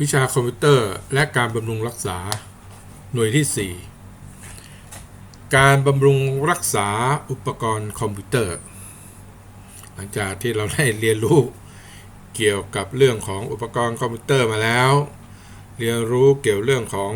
วิชาคอมพิวเตอร์และการบำรุงรักษา หน่วยที่ 4 การบำรุงรักษาอุปกรณ์คอมพิวเตอร์ หลังจากที่เราได้เรียนรู้เกี่ยวกับเรื่องของอุปกรณ์คอมพิวเตอร์มาแล้ว เรียนรู้เกี่ยวเรื่องของ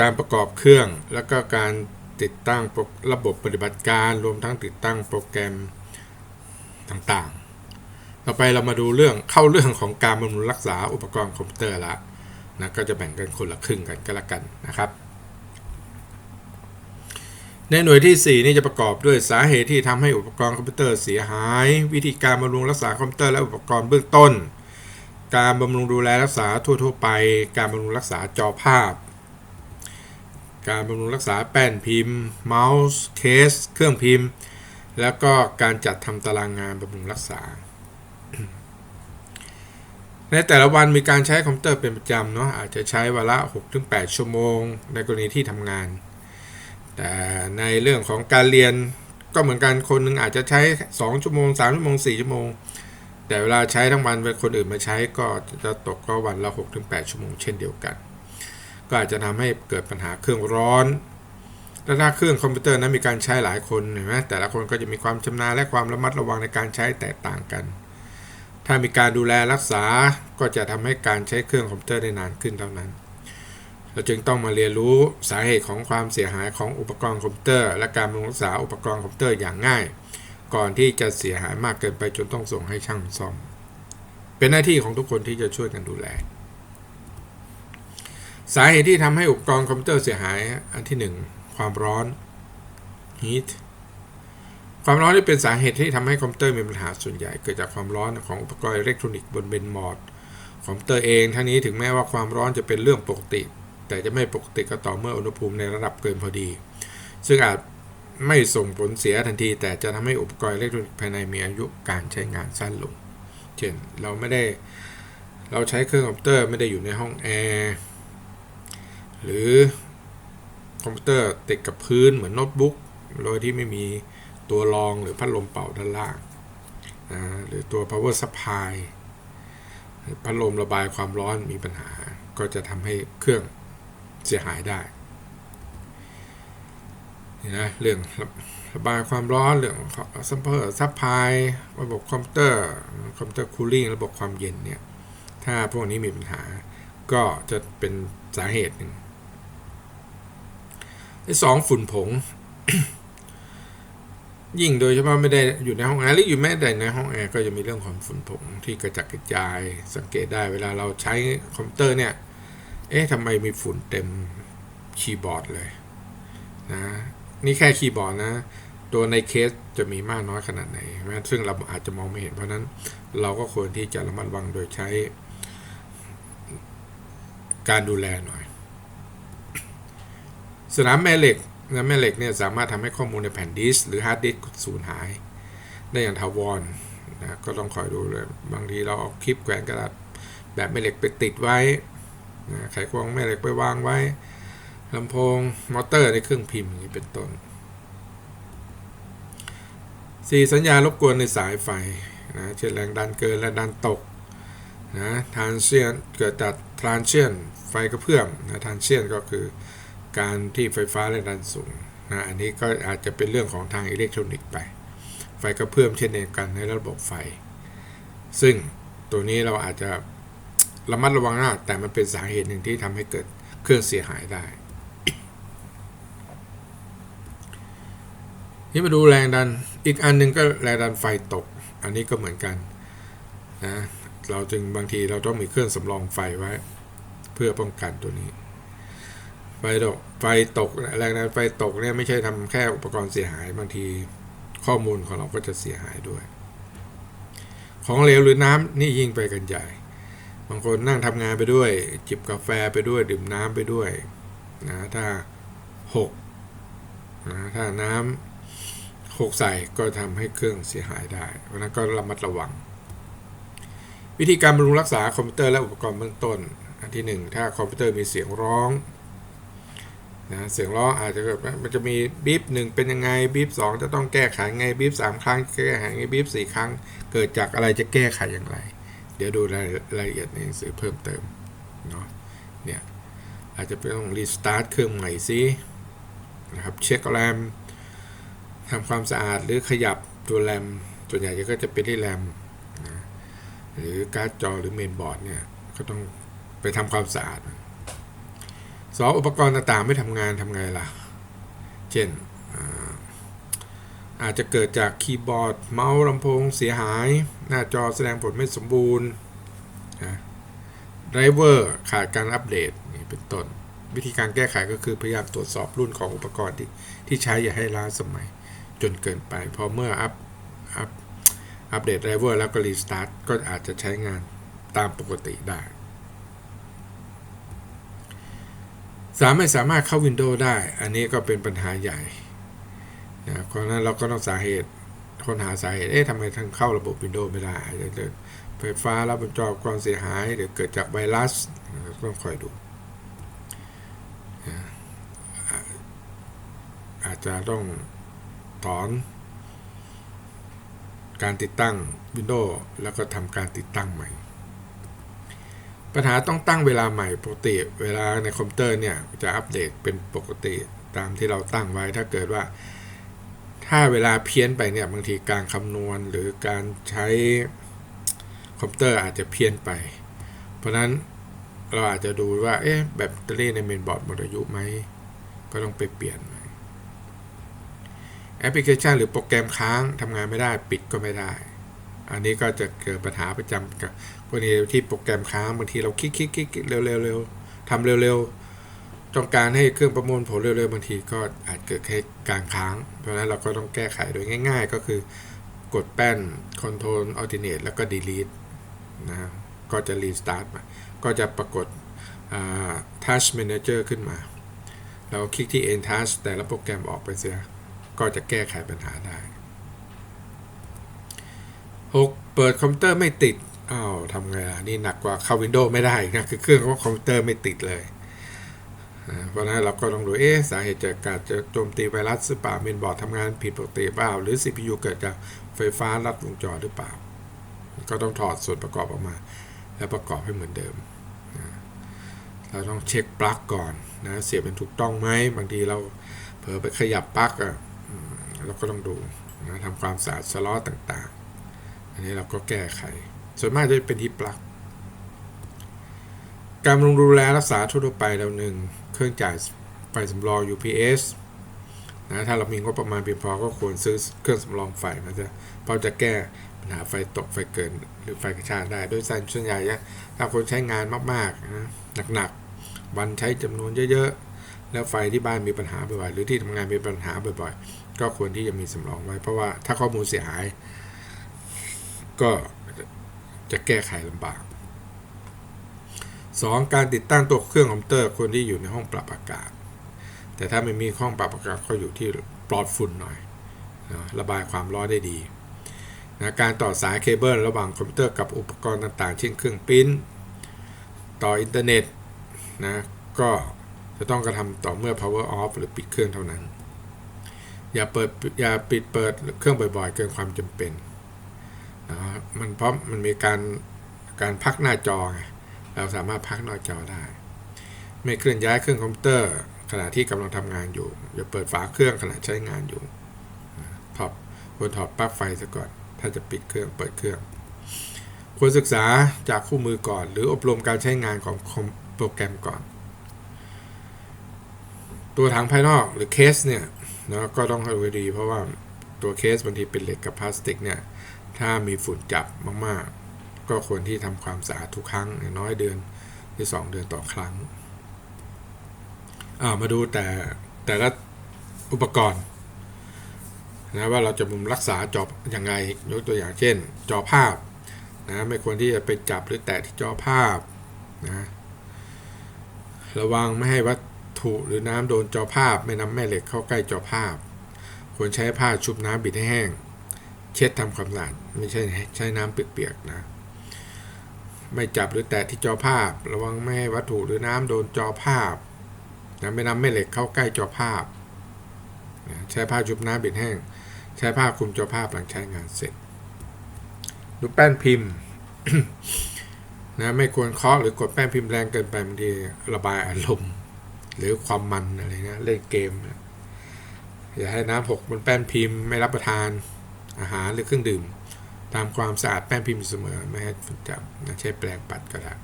การประกอบเครื่อง แล้วก็การติดตั้งระบบปฏิบัติการรวมทั้งติดตั้งโปรแกรมต่าง ต่อไปเรามาดูเรื่องเข้าเรื่องของการบำรุงรักษาอุปกรณ์คอมพิวเตอร์ละนะก็จะแบ่งกันคนละครึ่งกันก็แล้วกันนะครับ ในหน่วยที่ 4 นี่จะประกอบด้วยสาเหตุที่ทำให้อุปกรณ์คอมพิวเตอร์เสียหาย วิธีการบำรุงรักษาคอมพิวเตอร์และอุปกรณ์เบื้องต้น การบำรุงดูแลรักษาทั่วๆไป การบำรุงรักษาจอภาพ การบำรุงรักษาแป้นพิมพ์ เมาส์เคส เครื่องพิมพ์ แล้วก็การจัดทำตารางงานบำรุงรักษา ในแต่ละวันมีการใช้คอมพิวเตอร์เป็นประจำเนาะอาจจะใช้วันละ6-8 ชั่วโมง ในกรณีที่ทำงาน แต่ในเรื่องของการเรียนก็เหมือนกันคนหนึ่งอาจจะใช้ 2 ชั่วโมง 3 ชั่วโมง 4 ชั่วโมง แต่เวลาใช้ทั้งวันเป็นคนอื่นมาใช้ก็จะตกก็วันละ 6-8 ชั่วโมงเช่นเดียวกัน ก็อาจจะทำให้เกิดปัญหาเครื่องร้อนและถ้าเครื่องคอมพิวเตอร์นั้นมีการใช้หลายคนเห็นไหมแต่ละคนก็จะมีความชำนาญและความระมัดระวังในการใช้แตกต่างกัน ถ้ามีการดูแลรักษาก็จะทำให้การใช้เครื่องคอมพิวเตอร์ได้นานขึ้นเท่านั้น เราจึงต้องมาเรียนรู้สาเหตุของความเสียหายของอุปกรณ์คอมพิวเตอร์ และการบำรุงรักษาอุปกรณ์คอมพิวเตอร์อย่างง่าย ก่อนที่จะเสียหายมากเกินไปจนต้องส่งให้ช่างซ่อม เป็นหน้าที่ของทุกคนที่จะช่วยกันดูแล สาเหตุที่ทำให้อุปกรณ์คอมพิวเตอร์เสียหายอันที่ 1 ความร้อน heat ความร้อนที่เป็นสาเหตุที่ทำให้คอมพิวเตอร์มีปัญหาส่วนใหญ่เกิดจากความร้อนของอุปกรณ์อิเล็กทรอนิกส์บนเบนบอร์ดคอมพิวเตอร์เองทั้งนี้ถึงแม้ว่าความร้อนจะเป็นเรื่องปกติ แต่จะไม่ปกติก็ต่อเมื่ออุณหภูมิในระดับเกินพอดี ซึ่งอาจไม่ส่งผลเสียทันที แต่จะทำให้อุปกรณ์อิเล็กทรอนิกส์ภายในมีอายุการใช้งานสั้นลง เช่น เราไม่ได้เราใช้เครื่องคอมพิวเตอร์ไม่ได้อยู่ในห้องแอร์หรือคอมพิวเตอร์ติดกับพื้นเหมือนโน้ตบุ๊กโดยที่ไม่มี ตัวรองหรือพัดลมเป่าด้านล่างนะหรือตัว power supply พัดลมระบายความร้อนมีปัญหา ก็จะทำให้เครื่องเสียหายได้นี่นะเรื่องระบายความร้อนเรื่องซัพเพอร์ซัพพลายระบบคอมพิวเตอร์คอมพิวเตอร์คูลิ่งระบบความเย็นเนี่ย ถ้าพวกนี้มีปัญหา ก็จะเป็นสาเหตุหนึ่งที่สองฝุ่นผง ยิ่งโดยเฉพาะไม่ได้อยู่ในห้องแอร์หรืออยู่แม้แต่ในห้องแอร์ก็จะมีเรื่องของฝุ่นผงที่กระจัดกระจาย สังเกตได้เวลาเราใช้คอมพิวเตอร์เนี่ย เอ๊ะทำไมมีฝุ่นเต็มคีย์บอร์ดเลยนะนี่แค่คีย์บอร์ดนะ ตัวในเคสจะมีมากน้อยขนาดไหนซึ่งเราอาจจะมองไม่เห็นเพราะนั้นเราก็ควรที่จะระมัดระวังโดยใช้ การดูแลหน่อย สนามแม่เหล็ก นะแม่เหล็กเนี่ยสามารถทำให้ข้อมูลในแผ่นดิสก์หรือฮาร์ดดิสก์สูญหาย ได้อย่างถาวรนะก็ต้องคอยดูเลยบางทีเราเอาคลิปแขวนกระดาษแบบแม่เหล็กไปติดไว้นะไขควงแม่เหล็กไปวางไว้ลำโพงมอเตอร์ในเครื่องพิมพ์นี้เป็นต้น 4 สัญญาณรบกวนในสายไฟนะเช่นแรงดันเกินแรงดันตกนะทานเชียนเกิดจากทานเชียนไฟกระเพื่อมนะทานเชียนก็คือ การที่ไฟฟ้าแรงดันสูงนะอันนี้ก็อาจจะเป็นเรื่องของทางอิเล็กทรอนิกส์ไป ไฟกระเพื่อมเช่นเดียวกันในระบบไฟ ซึ่งตัวนี้เราอาจจะระมัดระวังนะแต่มันเป็นสาเหตุหนึ่งที่ทำให้เกิดเครื่องเสียหายได้ นี่มาดูแรงดันอีกอันหนึงก็แรงดันไฟตก อันนี้ก็เหมือนกันนะเราจึงบางทีเราต้องมีเครื่องสำรองไฟไว้ เพื่อป้องกันตัวนี้ ไฟตกไฟตกแรงดันไฟตกเนี่ยไม่ใช่ทำแค่อุปกรณ์เสียหายบางทีข้อมูลของเราก็จะเสียหายด้วย ของเหลวหรือน้ำนี่ยิ่งไปกันใหญ่ บางคนนั่งทำงานไปด้วย จิบกาแฟไปด้วยดื่มน้ำไปด้วยนะถ้าหกนะถ้าน้ำหกใส่ก็ทำให้เครื่องเสียหายได้เพราะนั้นก็ระมัดระวัง วิธีการบำรุงรักษาคอมพิวเตอร์และอุปกรณ์เบื้องต้น อันที่ 1 ถ้าคอมพิวเตอร์มีเสียงร้อง นะเสียงร้องอาจจะเกิดมันจะมีบีบหนึ่งเป็นยังไงบีบสองจะต้องแก้ไขไงบีบสามครั้งแก้ไขไงบีบสี่ครั้ง เกิดจากอะไรจะแก้ไขอย่างไร เดี๋ยวดูรายรายละเอียดในหนังสือเพิ่มเติมเนาะเนี่ยอาจจะต้องรีสตาร์ทเครื่องใหม่ซินะครับเช็คแรมทำความสะอาดหรือขยับตัวแรมส่วนใหญ่ก็จะเป็นที่แรมนะหรือการ์ดจอหรือเมนบอร์ดเนี่ยก็ต้องไปทำความสะอาด สองอุปกรณ์ต่างๆ ไม่ทำงานทำไงล่ะ เช่นอาอาจจะเกิดจากคีย์บอร์ด เมาส์ลำโพงเสียหาย หน้าจอแสดงผลไม่สมบูรณ์นะไดรเวอร์ขาดการอัปเดตนี่เป็นต้น วิธีการแก้ไขก็คือพยายามตรวจสอบรุ่นของอุปกรณ์ที่ที่ใช้อย่าให้ล้าสมัยจนเกินไป พอเมื่ออัปอัปอัปเดตไดรเวอร์แล้วก็รีสตาร์ทก็อาจจะใช้งานตามปกติได้ สามไม่สามารถเข้า Windows ได้ อันนี้ก็เป็นปัญหาใหญ่นะเพราะนั้นเราก็ต้องสาเหตุค้นหาสาเหตุ เอ๊ะทำไมทั้งเข้าระบบ Windows ไม่ได้อาจจะเกิดไฟฟ้ารับบนจอความเสียหายหรือเกิดจากไวรัสต้องคอยดูอาอาจจะต้องถอน การติดตั้ง Windows แล้วก็ทำการติดตั้งใหม่ ปัญหาต้องตั้งเวลาใหม่ปกติ เวลาในคอมพิวเตอร์เนี่ยจะอัปเดตเป็นปกติตามที่เราตั้งไว้ถ้าเกิดว่า ถ้าเวลาเพี้ยนไปเนี่ยบางทีการคำนวณหรือการใช้คอมพิวเตอร์อาจจะเพี้ยนไป เพราะนั้นเราอาจจะดูว่าเอ๊ะแบตเตอรี่ในเมนบอร์ดหมดอายุไหม ก็ต้องไปเปลี่ยนใหม่แอปพลิเคชันหรือโปรแกรมค้างทำงานไม่ได้ปิดก็ไม่ได้ อันนี้ก็จะเกิดปัญหาประจำกับกรณีที่โปรแกรมค้างบางทีเราคลิกคลิกคลิกเร็วเร็วเร็วทำเร็วเร็วต้องการให้เครื่องประมวลผลเร็วๆบางทีก็อาจเกิดแค่การค้าง เพราะฉะนั้นเราก็ต้องแก้ไขโดยง่าย ๆ ก็คือกดแป้น Control Alternate แล้วก็ Delete นะก็จะ Restart มา ก็จะปรากฏอ่า Touch Manager ขึ้นมา เราคลิกที่ End Touch แต่ละโปรแกรมออกไปเสีย ก็จะแก้ไขปัญหาได้ 6. เปิดคอมพิวเตอร์ไม่ติด อ้าวทำไงล่ะ นี่หนักกว่าเข้า Windows ไม่ได้นะ คือเครื่องของคอมพิวเตอร์ไม่ติดเลย เพราะนั้นเราก็ต้องดู เอ๊ะ สาเหตุจากการจะโจมตีไวรัสหรือเปล่าเมนบอร์ดทำงานผิดปกติเปล่า หรือ CPU เกิดจากไฟฟ้าลัดวงจรหรือเปล่า ก็ต้องถอดส่วนประกอบออกมา แล้วประกอบให้เหมือนเดิม เราต้องเช็คปลั๊กก่อนนะเสียบเป็นถูกต้องไหมบางทีเราเผลอไปขยับปลั๊กอะเราก็ต้องดูนะทำความสะอาดสล็อตต่าง อันนี้เราก็แก้ไข ส่วนมากจะเป็นที่ปลั๊กการบำรุงดูแลรักษาทั่วไปเราหนึ่งเครื่องจ่ายไฟสำรอง UPS นะถ้าเรามีงบประมาณเพียงพอก็ควรซื้อเครื่องสำรองไฟมาจะเพราะจะแก้ปัญหาไฟตกไฟเกินหรือไฟกระชากได้ โดยส่วนใหญ่ถ้าคนใช้งานมากๆนะหนักๆวันใช้จำนวนเยอะๆ แล้วไฟที่บ้านมีปัญหาบ่อยๆหรือที่ทำงานมีปัญหาบ่อยๆ ก็ควรที่จะมีสำรองไว้ เพราะว่าถ้าข้อมูลเสียหาย ก็จะแก้ไขลำบาก 2. การติดตั้งตัวเครื่องคอมพิวเตอร์ควรที่อยู่ในห้องปรับอากาศ แต่ถ้าไม่มีห้องปรับอากาศก็อยู่ที่ปลอดฝุ่นหน่อยนะระบายความร้อนได้ดีนะการต่อสายเคเบิลระหว่างคอมพิวเตอร์กับอุปกรณ์ต่างๆ เช่นเครื่องปริ้นต่ออินเทอร์เน็ตนะก็จะต้องกระทำต่อเมื่อ power off หรือปิดเครื่องเท่านั้น อย่าเปิดอย่าปิดเปิดเครื่องบ่อยๆ เกินความจำเป็น มันเพราะมันมีการการพักหน้าจอไงเราสามารถพักหน้าจอได้ ไม่เคลื่อนย้ายเครื่องคอมพิวเตอร์ ขณะที่กำลังทำงานอยู่อย่าเปิดฝาเครื่องขณะใช้งานอยู่ถอดควรถอดปลั๊กไฟซะก่อน ถ้าจะปิดเครื่องเปิดเครื่อง ควรศึกษาจากคู่มือก่อน หรืออบรมการใช้งานของโปรแกรมก่อน ตัวถังภายนอกหรือเคสเนี่ยนะก็ต้องให้ดูให้ดี เพราะว่าตัวเคสบางทีเป็นเหล็กกับพลาสติกเนี่ย ถ้ามีฝุ่นจับมากๆ ก็ควรที่ทำความสะอาดทุกครั้งน้อยเดือนหรือ2เดือนต่อครั้งามาดูแต่แต่ละอุปกรณ์นะว่าเราจะมุมรักษาจออยังไงยกตัวอย่างเช่น จอภาพนะไม่ควรที่จะไปจับหรือแตะที่จอภาพนะระวังไม่ให้วัตถุหรือน้ำโดนจอภาพ ไม่นำแม่เหล็กเข้าใกล้จอภาพ ควรใช้ผ้าชุบน้ำบิดให้แห้ง ดทำความสะอาดไม่ใช่ใช้น้ำเปียกๆนะ ไม่จับหรือแตะที่จอภาพ ระวังไม่ให้วัตถุหรือน้ำโดนจอภาพนะไม่นำแม่เหล็กเข้าใกล้จอภาพนะใช้ผ้าชุบน้ำบิดแห้ง ใช้ผ้าคลุมจอภาพหลังใช้งานเสร็จ ดูแป้นพิมพ์นะไม่ควรเคาะหรือกดแป้นพิมพ์แรงเกินไปบางทีระบายอารมณ์หรือความมันอะไรเงี้ยเล่นเกมนะอย่าให้น้ำหกบนแป้นพิมพ์ไม่รับประทาน อาหารหรือเครื่องดื่ม ตามความสะอาดแป้นพิมพ์เสมอไม่ให้ฝุ่นจับนะใช้แปรงปัดก็ได้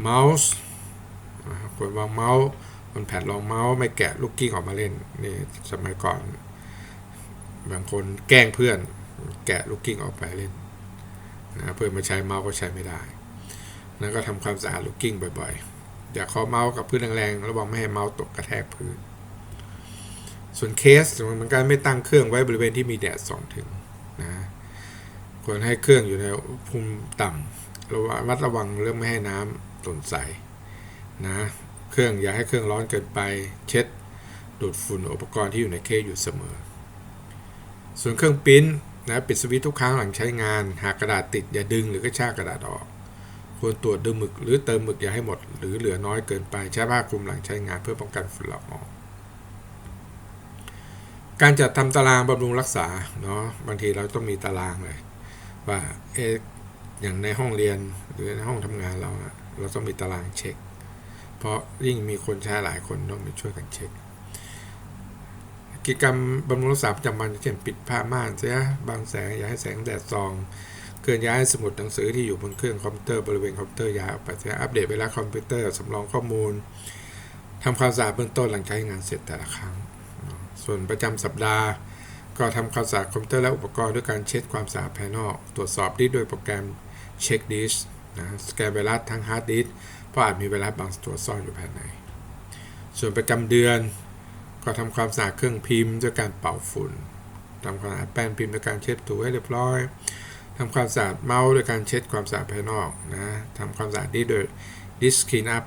เมาส์อ่าควรวางเมาส์บนแผ่นรองเมาส์ไม่แกะลูกกิ้งออกมาเล่นนี่สมัยก่อน บางคนแกล้งเพื่อนแกะลูกกิ้งออกไปเล่นนะเพื่อนมาใช้เมาส์ก็ใช้ไม่ได้นะก็ทำความสะอาดลูกกิ้งบ่อยๆ อย่าเคาะเมาส์กับพื้นแรงๆระวังไม่ให้เมาส์ตกกระแทกพื้น ส่วนเคสเหมือนกันไม่ตั้งเครื่องไว้บริเวณที่มีแดดส่องถึงนะควรให้เครื่องอยู่ในภูมิต่ำระวังวัดระวังเรื่องไม่ให้น้ำตนใสนะเครื่องอย่าให้เครื่องร้อนเกินไปเช็ดดูดฝุ่นอุปกรณ์ที่อยู่ในเคสอยู่เสมอ ส่วนเครื่องปิ้นนะปิดสวิตช์ทุกครั้งหลังใช้งาน หากกระดาษติดอย่าดึงหรือกระชากกระดาษออกควรตรวจดึงหมึกหรือเติมหมึกอย่าให้หมด หรือเหลือน้อยเกินไปใช้ผ้าคลุมหลังใช้งานเพื่อป้องกันฝุ่นละออง การจัดทำตารางบำรุงรักษาเนาะบางทีเราต้องมีตารางเลยว่าเออย่างในห้องเรียนหรือในห้องทำงานเราอะเราต้องมีตารางเช็ค เพราะยิ่งมีคนใช้หลายคนต้องไปช่วยกันเช็ค กิจกรรมบำรุงรักษาประจำวันเช่นปิดผ้าม่านเสียบางแสงอย่าให้แสงแดดส่องเคลื่อนย้ายสมุดหนังสือที่อยู่บนเครื่องคอมพิวเตอร์บริเวณคอมพิวเตอร์ย้ายออกไปเสียอัปเดตเวลาคอมพิวเตอร์สำรองข้อมูลทำความสะอาดเบื้องต้นหลังใช้งานเสร็จแต่ละครั้ง ส่วนประจำสัปดาห์ ก็ทำความสะอาดคอมพิวเตอร์และอุปกรณ์ด้วยการเช็ดความสะอาดภายนอก ตรวจสอบดิสก์ด้วยโปรแกรมเช็คดิสนะสแกนไวรัสทั้งฮาร์ดดิสเพราะอาจมีไวรัสบางตัวซ่อนอยู่ภายใน ส่วนประจำเดือน ก็ทำความสะอาดเครื่องพิมพ์ด้วยการเป่าฝุ่นทำความสะอาดแป้นพิมพ์ด้วยการเช็ดถูให้เรียบร้อยทำความสะอาดเมาส์ด้วยการเช็ดความสะอาดภายนอกนะทำความสะอาดดิสโดยดิสคลีนอัพ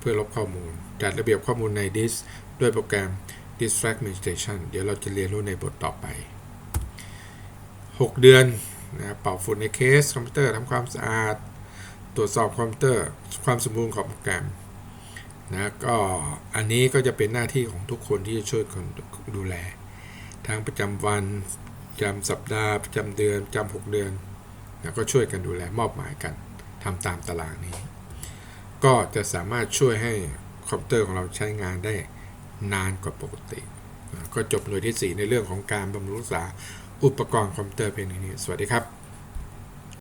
เพื่อลบข้อมูล จัดระเบียบข้อมูลในดิสด้วยโปรแกรม Disk Fragmentation เดี๋ยวเราจะเรียนรู้ในบทต่อไป 6 เดือนนะเป่าฝุ่นในเคสคอมพิวเตอร์ทำความสะอาด ตรวจสอบคอมพิวเตอร์ความสมบูรณ์ของโปรแกรมนะก็อันนี้ก็จะเป็นหน้าที่ของทุกคนที่จะช่วยคนดูแลทั้งประจำวันประจำสัปดาห์ประจำเดือนประจำ6เดือนนะก็ช่วยกันดูแลมอบหมายกันทำตามตารางนี้ ก็จะสามารถช่วยให้คอมพิวเตอร์ของเราใช้งานได้ นานกว่าปกติ ก็จบหน่วยที่ 4 ในเรื่องของการบำรุงรักษาอุปกรณ์คอมพิวเตอร์เพียงนี้ สวัสดีครับ